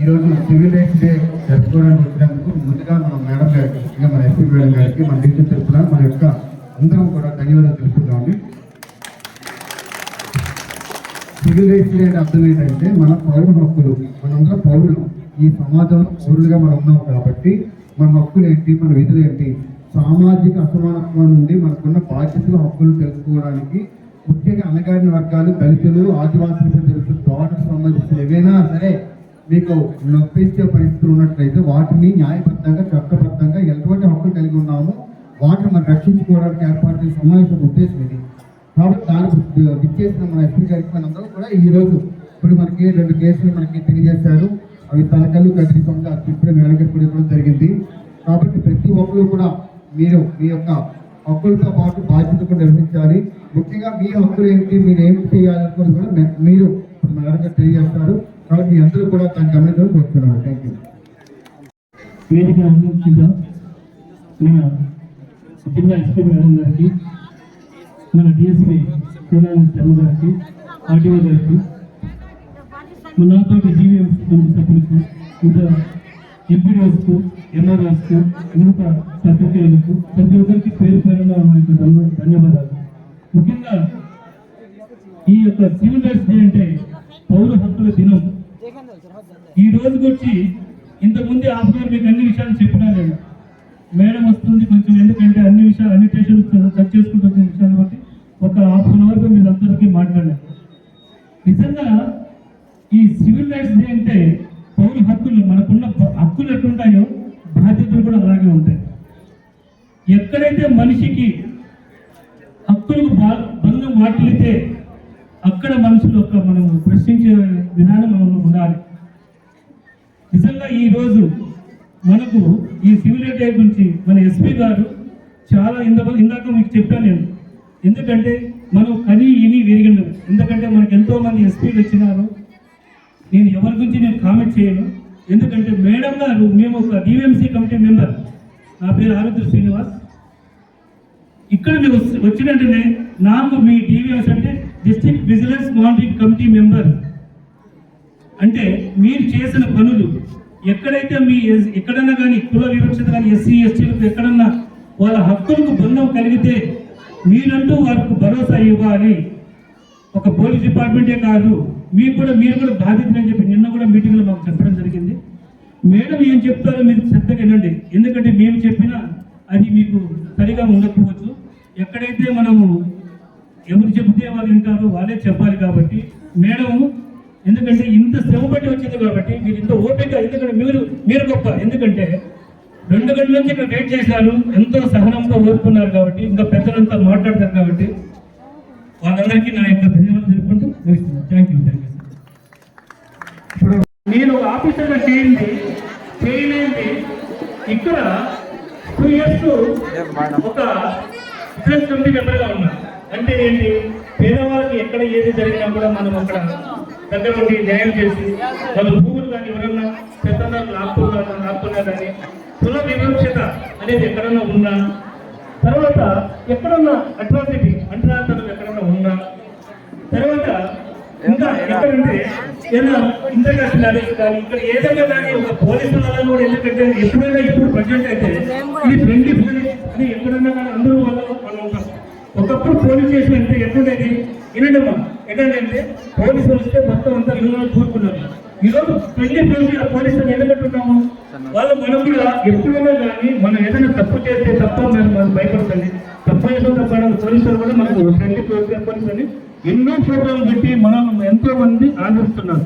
Civil rights day జరుపుకోవడానికి వచ్చినందుకు ముందుగా మన మేడం గారికి ఇంకా మన ఎస్పీ మేడం గారికి మన టీచర్ తరఫున మన యొక్క అందరం కూడా ధన్యవాదాలు తెలుపుతున్నామండి సివిల్ రైట్స్ డే అంటే అర్థం ఏంటంటే మన పౌరుల హక్కులు మనందరం పౌరులు. ఈ సమాజంలో పౌరులుగా మనం ఉన్నాం కాబట్టి మన హక్కులు ఏంటి మన విధులు ఏంటి? సామాజిక అసమానత్వం నుండి మనకున్న బాధ్యతలు హక్కులు తెలుసుకోవడానికి ముఖ్యంగా అన్నగారిన వర్గాలు దళితులు ఆదివాసీ తెలుసు దోటకు సంబంధించిన ఏవైనా సరే మీకు నొప్పించే పరిస్థితులు ఉన్నట్లయితే వాటిని న్యాయబద్ధంగా చట్టబద్ధంగా ఎటువంటి హక్కులు కలిగి ఉన్నామో వాటిని మనం రక్షించుకోవడానికి ఏర్పాటు చేసిన సమావేశం ఉద్దేశం ఇది. కాబట్టి దానికి విచ్చేసిన మన ఎస్పీ గారికి మనందరూ కూడా ఈ రోజు ఇప్పుడు మనకి రెండు కేసులు మనకి తెలియజేశారు. అవి తలకల్లు కదిరిసంగా ఇప్పుడే మేడగర్ కూడా జరిగింది. కాబట్టి ప్రతి ఒక్కరు కూడా మీరు మీ యొక్క హక్కులతో పాటు బాధ్యత కూడా నిర్వహించాలి. ముఖ్యంగా మీ హక్కులు ఏంటి మీరు ఏం చేయాలనుకుని కూడా మీరు ఇప్పుడు మేడగర్ తెలియజేస్తారు. కాబట్టి మీ అందరూ కూడా దాన్ని గమనించాలని కోరుతున్నాను థ్యాంక్ యూ వేదిక అందించిన మన జిల్లా ఎస్పీ మేడం గారికి మన డిఎస్పీ కళ్యాణ్ శర్మ గారికి ఆర్టీఓ గారికి మన నాతో జీవీఎం సభ్యులకు ఇంకా ఎంపీడీఎస్కు ఎన్ఆర్ఎస్కు మిగతా సభ్యులకు ప్రతి ఒక్కరికి పేరు పేరున ధన్యవాదాలు. ముఖ్యంగా ఈ యొక్క సివిల్ రైట్స్ డే అంటే పౌర హక్కుల దినం. ఈ రోజుకి వచ్చి ఇంతకుముందు ఆఫ్ గారు మీకు అన్ని విషయాలు చెప్పినా నేను మేడం వస్తుంది కొంచెం ఎందుకంటే అన్ని విషయాలు అన్ని స్టేషన్స్ టచ్ చేసుకుంటూ వచ్చిన విషయాన్ని బట్టి ఒక హాఫ్ అన్ అవర్గా మీరు అందరికీ మాట్లాడారు నిజంగా ఈ సివిల్ రైట్స్ డే అంటే పౌర హక్కులు మనకున్న హక్కులు ఎట్లుంటాయో బాధ్యతలు కూడా అలాగే ఉంటాయి. ఎక్కడైతే మనిషికి హక్కులకు భంగం వాటిల్లితే అక్కడ మనుషులు ఒక మనం ప్రశ్నించే విధానం మనం ఉండాలి. నిజంగా ఈరోజు మనకు ఈ సివిల్ డే గురించి మన ఎస్పీ గారు చాలా ఇందాక ఇందాక మీకు చెప్పాను నేను. ఎందుకంటే మనం కని ఇని విరిగిన ఎందుకంటే మనకు ఎంతోమంది ఎస్పీలు వచ్చినారు. నేను ఎవరి గురించి నేను కామెంట్ చేయను. ఎందుకంటే మేడం గారు మేము ఒక డిఎంసీ కమిటీ మెంబర్. నా పేరు ఆరుద్ర శ్రీనివాస్. ఇక్కడ మీరు వచ్చి- వచ్చిన వెంటనే నాకు మీ డివిఎంసీ అంటే district vigilance monitoring committee member అంటే మీరు చేసిన పనులు ఎక్కడైతే మీ ఎక్కడన్నా కానీ కుల వివక్షత కానీ ఎస్సీ ఎస్టీలకు ఎక్కడన్నా వాళ్ళ హక్కులకు భంగం కలిగితే మీరంటూ వారికి భరోసా ఇవ్వాలి. ఒక పోలీస్ డిపార్ట్మెంటే కాదు మీకు కూడా మీరు కూడా బాధితులని చెప్పి నిన్న కూడా మీటింగ్లో మాకు చెప్పడం జరిగింది. మేడం ఏం చెప్తారో మీరు శ్రద్ధగా వినండి. ఎందుకంటే మేము చెప్పినా అది మీకు సరిగా ఉండకపోవచ్చు. ఎక్కడైతే మనము ఎవరు చెబితే వాళ్ళు వింటారో వాళ్ళే చెప్పాలి కాబట్టి మేడం ఎందుకంటే ఇంత శ్రమ పట్టి వచ్చింది కాబట్టి మీరు ఇంత ఓపిక ఎందుకంటే మీరు మీరు గొప్ప. ఎందుకంటే రెండు గంటల నుంచి ఇక్కడ వెయిట్ చేశారు ఎంతో సహనంతో ఓర్పున్నారు కాబట్టి ఇంకా పెద్దలంతా మాట్లాడతారు కాబట్టి వాళ్ళందరికీ నా యొక్క ధన్యవాదాలు తెలుపుకుంటూ ముగిస్తున్నాను. థ్యాంక్ యూ థ్యాంక్ యూ ఇప్పుడు నేను ఆఫీసర్గా చేయండి చేయలేంది. ఇక్కడ టూ ఇయర్స్ ఒక బిజినెస్ కమిటీ మెంబర్గా ఉన్నా. అంటే ఏంటి? పేదవాళ్ళకి ఎక్కడ ఏది జరిగినా కూడా మనం అక్కడ దగ్గర ఉండి న్యాయం చేసి వాళ్ళు భూములు కానీ ఎవరన్నా పెద్దలు లాక్కున్నా లాక్కున్నా కానీ కుల వివక్షత అనేది ఎక్కడన్నా ఉన్నా తర్వాత ఎక్కడన్నా అట్రాసిటీ అంటరాంతరం ఎక్కడన్నా ఉన్నా తర్వాత ఇంకా ఎక్కడంటే ఏదైనా ఇంటర్నేషనల్ మ్యారేజ్ కానీ ఇక్కడ ఏదైనా కానీ ఒక పోలీసు వాళ్ళని కూడా ఎందుకంటే ఎప్పుడైనా ఇప్పుడు ప్రజెంట్ అయితే ఇది ఫ్రెండ్లీ పోలీస్ అని ఎక్కడన్నా కానీ అందరూ వాళ్ళు మనం ఉంటాం ఒకప్పుడు పోలీస్ స్టేషన్ అంటే ఎట్లుండేది? వినండమ్మా ఎట్లాంటి పోలీసులు వస్తే మొత్తం అంతా ఇల్లు కూరుకున్నారు ఈరోజు పెళ్ళి పోలీసులు పోలీసులు అని ఎందుకంటున్నాము వాళ్ళు మనం కూడా ఎప్పుడైనా కానీ మనం ఏదైనా తప్పు చేస్తే తప్ప మేము మనం భయపడతండి తప్పు చేసిన తప్ప పోలీసులు కూడా మనకు ఫ్రెండ్లీ పోలీసులు అని ఎన్నో ఫోటోలు పెట్టి మనం ఎంతో మంది ఆదరిస్తున్నారు.